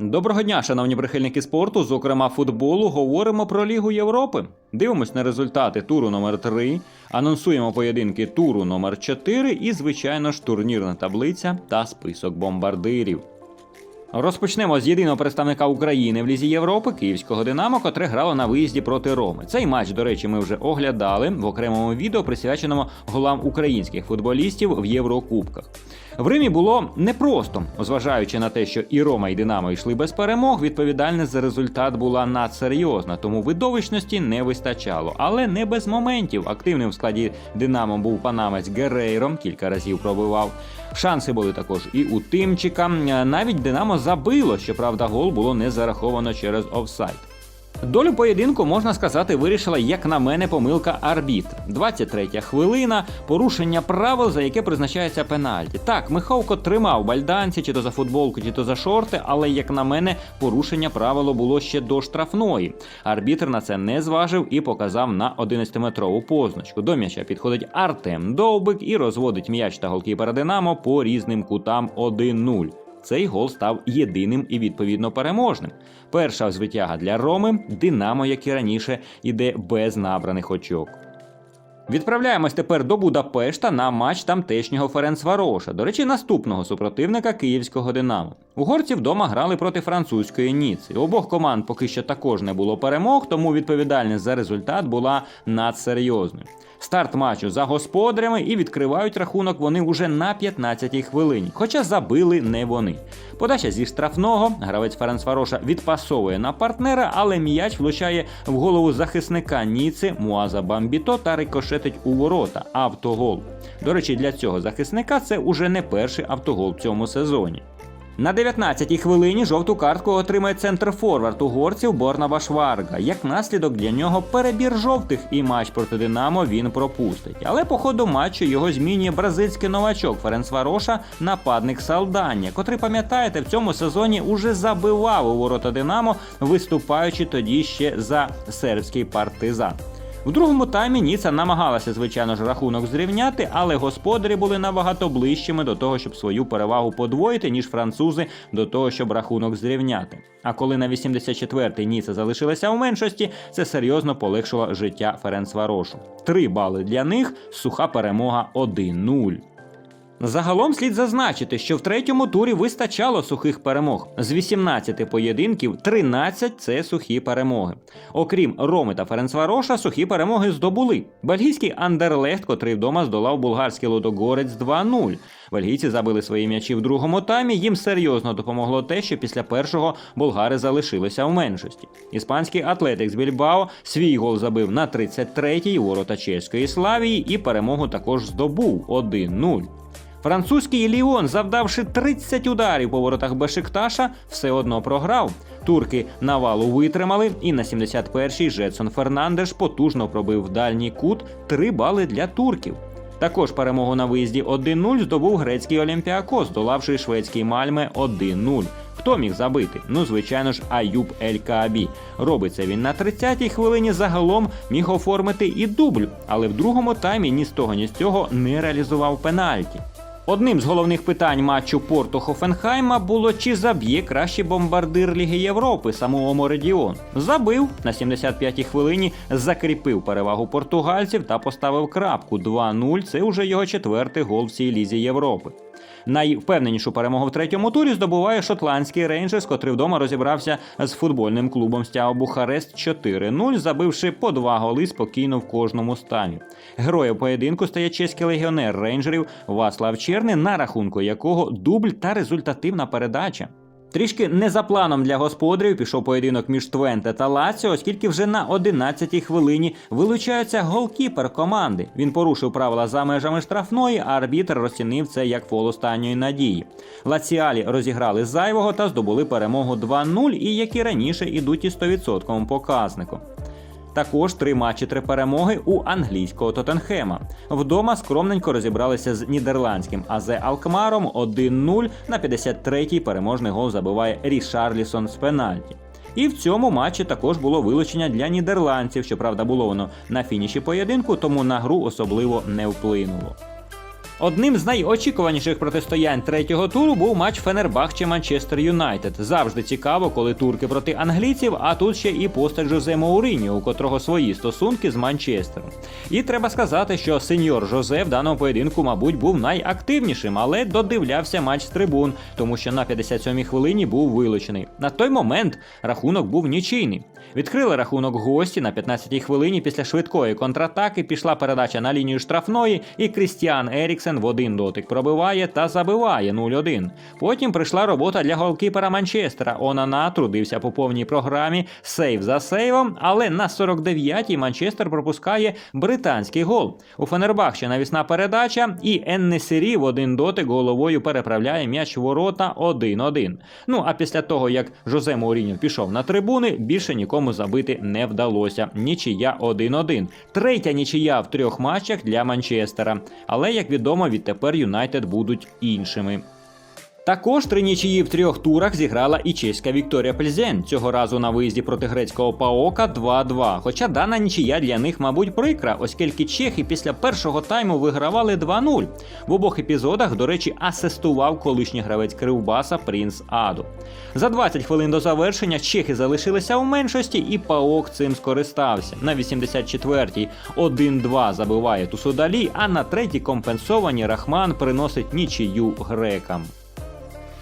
Доброго дня, шановні прихильники спорту, зокрема футболу. Говоримо про Лігу Європи. Дивимось на результати туру номер 3 анонсуємо поєдинки туру номер 4 і, звичайно ж, турнірна таблиця та список бомбардирів. Розпочнемо з єдиного представника України в Лізі Європи Київського Динамо, котре грало на виїзді проти Роми. Цей матч, до речі, ми вже оглядали в окремому відео, присвяченому голам українських футболістів в Єврокубках. В Римі було непросто, зважаючи на те, що і Рома, і Динамо йшли без перемог. Відповідальність за результат була надсерйозна, тому видовищності не вистачало, але не без моментів. Активним в складі Динамо був панамець Герейро, кілька разів пробивав. Шанси були також і у Тимчика. Навіть Динамо забило, щоправда, гол було не зараховано через офсайд. Долю поєдинку можна сказати вирішила, як на мене, помилка арбітра. 23 хвилина, порушення правил, за яке призначається пенальті. Так, Миховко тримав бальданці, чи то за футболку, чи то за шорти, але як на мене, порушення правило було ще до штрафної. Арбітр на це не зважив і показав на 11-метрову позначку. До м'яча підходить Артем Довбик і розводить м'яч та голкіпера Динамо по різним кутам 1-0. Цей гол став єдиним і відповідно переможним. Перша звитяга для Роми, Динамо, як і раніше, іде без набраних очок. Відправляємось тепер до Будапешта на матч тамтешнього Ференцвароша. До речі, наступного супротивника київського Динамо. Угорці вдома грали проти французької Ніци. Обох команд поки що також не було перемог, тому відповідальність за результат була надсерйозною. Старт матчу за господарями і відкривають рахунок вони уже на 15-й хвилині, хоча забили не вони. Подача зі штрафного, гравець Ференцвароша відпасовує на партнера, але м'яч влучає в голову захисника Ніци Муаза Бамбіто та рикошетить у ворота. Автогол. До речі, для цього захисника це уже не перший автогол в цьому сезоні. На 19-й хвилині жовту картку отримає центр форвард угорців Борнаба Шварга. Як наслідок для нього перебір жовтих і матч проти Динамо він пропустить. Але по ходу матчу його змінює бразильський новачок Ференц Вароша, нападник Салдані, котрий, пам'ятаєте, в цьому сезоні уже забивав у ворота Динамо, виступаючи тоді ще за сербський партизан. В другому таймі Ніца намагалася, звичайно ж, рахунок зрівняти, але господарі були набагато ближчими до того, щоб свою перевагу подвоїти, ніж французи до того, щоб рахунок зрівняти. А коли на 84-й Ніца залишилася у меншості, це серйозно полегшило життя Ференцварошу. Три бали для них, суха перемога 1-0. Загалом слід зазначити, що в третьому турі вистачало сухих перемог. З 18 поєдинків 13 – це сухі перемоги. Окрім Роми та Ференцвароша, сухі перемоги здобули. Бельгійський Андерлехт, котрий вдома здолав булгарський Лодогорець 2-0. Бельгійці забили свої м'ячі в другому таймі. Їм серйозно допомогло те, що після першого болгари залишилися в меншості. Іспанський Атлетикс Більбао свій гол забив на 33-й ворота чеської Славії і перемогу також здобув 1-0. Французький Ліон, завдавши 30 ударів по воротах Бешикташа, все одно програв. Турки навалу витримали, і на 71-й Жетсон Фернандеш потужно пробив дальній кут 3 бали для турків. Також перемогу на виїзді 1-0 здобув грецький Олімпіакос, долавши шведський Мальме 1-0. Хто міг забити? Ну, звичайно ж, Аюб Ель Каабі. Робиться він на 30-й хвилині загалом міг оформити і дубль, але в другому таймі ні з того, ні з цього не реалізував пенальті. Одним з головних питань матчу Порту Хофенхайма було чи заб'є кращий бомбардир Ліги Європи самого Моредіон. Забив на 75-й хвилині, закріпив перевагу португальців та поставив крапку 2-0. Це вже його четвертий гол в цій лізі Європи. Найвпевненішу перемогу в третьому турі здобуває шотландський рейнджерс, котрий вдома розібрався з футбольним клубом Стяо Бухарест 4-0, забивши по два голи спокійно в кожному стані. Героєм поєдинку стає чеський легіонер рейнджерів Васлав Черни, на рахунку якого дубль та результативна передача. Трішки не за планом для господарів пішов поєдинок між Твенте та Лаціо, оскільки вже на 11-й хвилині вилучається голкіпер команди. Він порушив правила за межами штрафної, а арбітр розцінив це як фол останньої надії. Лаціалі розіграли зайвого та здобули перемогу 2-0, і як і раніше ідуть із 100% показником. Також три матчі, три перемоги у англійського Тоттенхема. Вдома скромненько розібралися з нідерландським АЗ Алкмаром 1-0 на 53-й переможний гол забиває Рішарлісон з пенальті. І в цьому матчі також було вилучення для нідерландців. Щоправда, було воно на фініші поєдинку, тому на гру особливо не вплинуло. Одним з найочікуваніших протистоянь третього туру був матч Фенербахче Манчестер Юнайтед. Завжди цікаво, коли турки проти англійців, а тут ще і постать Жозе Моуріньо, у котрого свої стосунки з Манчестером. І треба сказати, що сеньор Жозе в даному поєдинку, мабуть, був найактивнішим, але додивлявся матч з трибун, тому що на 57-й хвилині був вилучений. На той момент рахунок був нічийний. Відкрили рахунок гості на 15-й хвилині після швидкої контратаки пішла передача на лінію штрафної, і Крістіан Еріксен в один дотик пробиває та забиває 0-1. Потім прийшла робота для голкіпера Манчестера. Онана трудився по повній програмі сейв за сейвом, але на 49-й Манчестер пропускає британський гол. У Фенербахче навісна передача, і Еннесері в один дотик головою переправляє м'яч ворота 1-1. Ну а після того, як Жозе Мауріньо пішов на трибуни, більше нікому забити не вдалося. Нічия 1-1. Третя нічия в трьох матчах для Манчестера. Але, як відомо, відтепер Юнайтед будуть іншими. Також три нічиї в трьох турах зіграла і чеська Вікторія Пльзен. Цього разу на виїзді проти грецького Паока 2-2. Хоча дана нічия для них, мабуть, прикра, оскільки чехи після першого тайму вигравали 2-0. В обох епізодах, до речі, асистував колишній гравець Кривбаса Принц Аду. За 20 хвилин до завершення чехи залишилися у меншості, і Паок цим скористався. На 84-й 1-2 забиває Тусудалі, а на третій компенсовані Рахман приносить нічию грекам.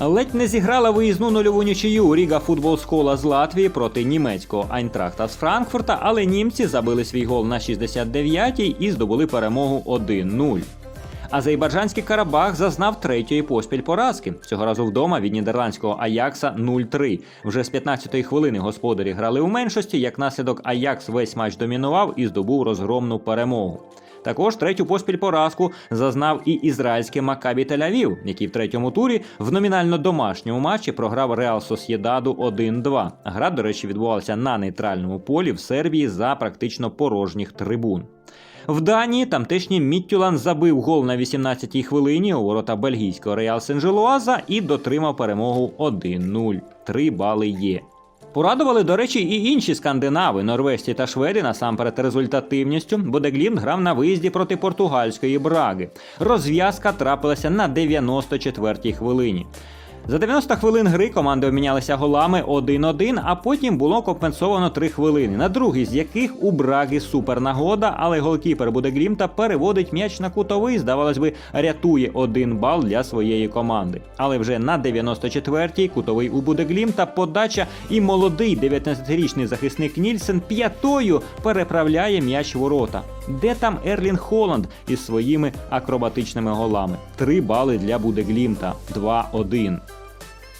Ледь не зіграла виїзну нульову нічию Ріга Футбол Скола з Латвії проти німецького Айнтрахта з Франкфурта, але німці забили свій гол на 69-й і здобули перемогу 1-0. Азербайджанський Карабах зазнав третьої поспіль поразки. Цього разу вдома від нідерландського Аякса 0-3. Вже з 15-ї хвилини господарі грали у меншості. Як наслідок Аякс весь матч домінував і здобув розгромну перемогу. Також третю поспіль поразку зазнав і ізраїльський Макабі Тель-Авів, який в третьому турі в номінально домашньому матчі програв Реал Сосєдаду 1-2. Гра, до речі, відбувалася на нейтральному полі в Сербії за практично порожніх трибун. В Данії тамтешній Міттюлан забив гол на 18-й хвилині у ворота бельгійського Реал Сен-Желуаза і дотримав перемогу 1-0. Три бали є. Порадували, до речі, і інші скандинави, норвежці та шведи насамперед результативністю. Бодеглімт грав на виїзді проти португальської браги. Розв'язка трапилася на 94-й хвилині. За 90 хвилин гри команди обмінялися голами 1-1, а потім було компенсовано 3 хвилини, на другий з яких у Браги супернагода, але голкіпер Будеглімта переводить м'яч на кутовий, здавалось би, рятує один бал для своєї команди. Але вже на 94-й кутовий у Будеглімта подача і молодий 19-річний захисник Нільсен п'ятою переправляє м'яч ворота. Де там Ерлін Холланд із своїми акробатичними голами? Три бали для Будеглімта 2-1.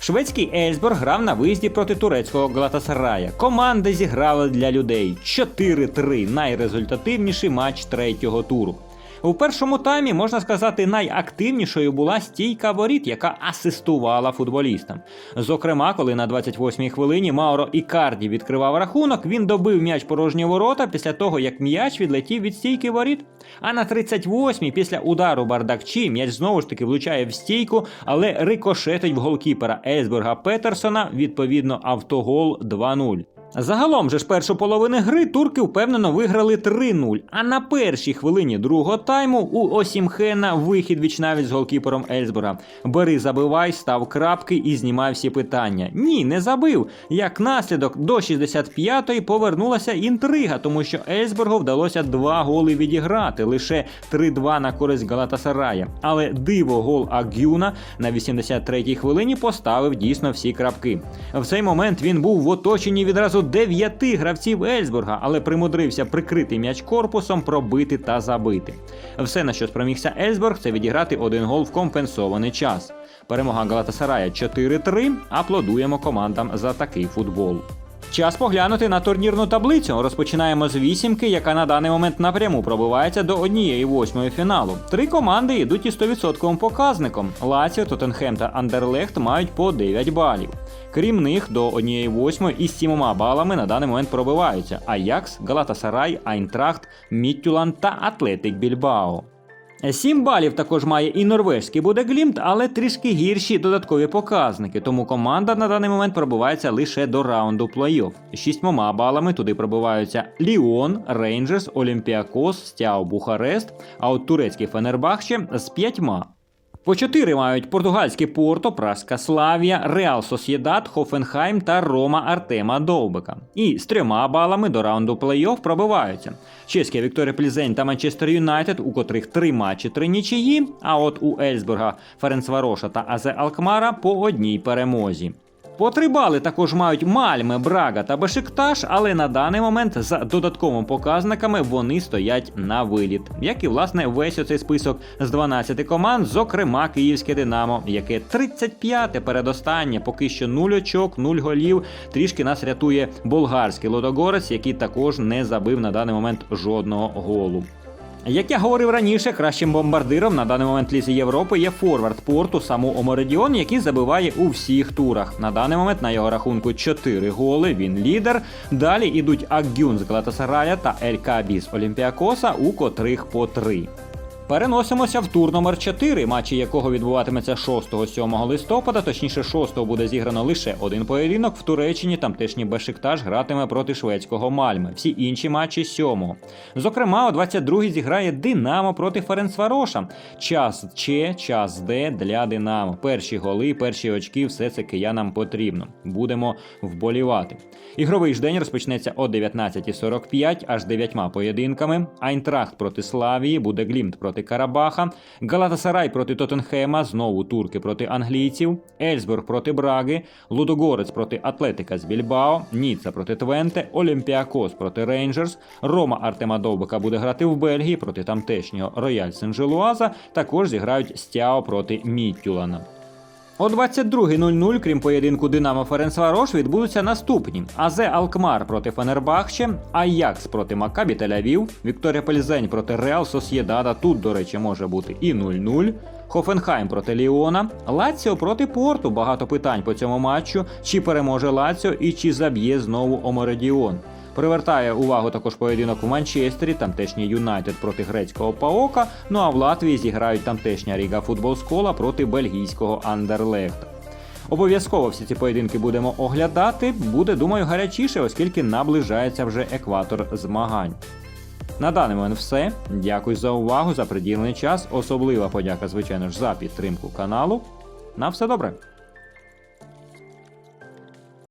Шведський Ельсборг грав на виїзді проти турецького Глатасарая. Команди зіграли для людей 4-3 найрезультативніший матч третього туру. У першому таймі, можна сказати, найактивнішою була стійка воріт, яка асистувала футболістам. Зокрема, коли на 28-й хвилині Мауро Ікарді відкривав рахунок, він добив м'яч порожні ворота після того, як м'яч відлетів від стійки воріт. А на 38-й, після удару Бардакчі, м'яч знову ж таки влучає в стійку, але рикошетить в голкіпера Ельсберга Петерсона, відповідно, автогол 2-0. Загалом же ж першу половину гри турки впевнено виграли 3-0. А на першій хвилині другого тайму у Осімхена вихід вічнавіч з голкіпером Ельсбора. Бери забивай, став крапки і знімай всі питання. Ні, не забив. Як наслідок до 65-ї повернулася інтрига, тому що Ельсбергу вдалося два голи відіграти, лише 3-2 на користь Галатасарая. Але диво гол Агюна на 83-й хвилині поставив дійсно всі крапки. В цей момент він був в оточенні відразу дев'яти гравців Ельсбурга, але примудрився прикрити м'яч корпусом, пробити та забити. Все, на що спромігся Ельсбург, це відіграти один гол в компенсований час. Перемога Галатасарая 4-3. Аплодуємо командам за такий футбол. Час поглянути на турнірну таблицю. Розпочинаємо з вісімки, яка на даний момент напряму пробивається до однієї восьмої фіналу. Три команди йдуть із 100% показником. Лаціо, Тоттенхем та Андерлехт мають по 9 балів. Крім них, до однієї восьмої із сімома балами на даний момент пробиваються Аякс, Галатасарай, Айнтрахт, Міттюлан та Атлетик Більбао. Сім балів також має і норвезький Будеглімт, але трішки гірші додаткові показники. Тому команда на даний момент пробувається лише до раунду плей-офф. Шістьмома балами туди пробиваються Ліон, Рейнджерс, Олімпіакос, Стяо Бухарест, а от турецький Фенербахче з п'ятьма. По чотири мають португальський Порто, праска Славія, Реал Сосєдат, Хофенхайм та Рома Артема Довбика. І з трьома балами до раунду плей-офф пробиваються. Чеська Вікторія Плізень та Манчестер Юнайтед, у котрих три матчі, три нічиї. А от у Ельсбурга, Ференцвароша та Азе Алкмара по одній перемозі. По три також мають Мальме, Брага та Бешикташ, але на даний момент за додатковими показниками вони стоять на виліт. Як і власне весь оцей список з 12 команд, зокрема Київське Динамо, яке 35-те передостаннє, поки що 0 очок, 0 голів. Трішки нас рятує болгарський лодогорець, який також не забив на даний момент жодного голу. Як я говорив раніше, кращим бомбардиром на даний момент Лізі Європи є форвард порту саму Омородіон, який забиває у всіх турах. На даний момент на його рахунку 4 голи. Він лідер. Далі йдуть Агюн з Галатасарая та Ель Кабі з Олімпіакоса, у котрих по 3. Переносимося в тур номер 4 матчі якого відбуватиметься 6-7 листопада. Точніше, 6 буде зіграно лише один поєдинок. В Туреччині тамтешній Бешикташ гратиме проти шведського Мальми. Всі інші матчі 7 Зокрема, о 22-й зіграє Динамо проти Ференцвароша. Час Ч, час Д для Динамо. Перші голи, перші очки, все це киянам потрібно. Будемо вболівати. Ігровий ж день розпочнеться о 19.45 аж 9 поєдинками. Айнтрахт проти Славії, буде Глімт проти Карабаха, Галатасарай проти Тоттенхема, знову турки проти англійців, Ельсбург проти Браги, Лудогорець проти Атлетика з Більбао, Ніцца проти Твенте, Олімпіакос проти Рейнджерс, Рома Артема Довбика буде грати в Бельгії проти тамтешнього Рояль Сен-Желуаза. Також зіграють Стяо проти Міттюлана. О 22.00, крім поєдинку Динамо Ференцварош, відбудуться наступні: Азе Алкмар проти Фенербахче, Аякс проти Макабі Тель-Авів, Вікторія Пельзень проти Реал Сосєдада. Тут, до речі, може бути і 0-0. Хофенхайм проти Ліона, Лаціо проти Порту. Багато питань по цьому матчу. Чи переможе Лаціо і чи заб'є знову Омередіон. Привертає увагу також поєдинок у Манчестері, тамтешній Юнайтед проти грецького Паока. Ну а в Латвії зіграють тамтешня Ріга Футбол Скола проти бельгійського Андерлехта. Обов'язково всі ці поєдинки будемо оглядати. Буде, думаю, гарячіше, оскільки наближається вже екватор змагань. На даний момент все. Дякую за увагу, за приділений час. Особлива подяка, звичайно ж, за підтримку каналу. На все добре.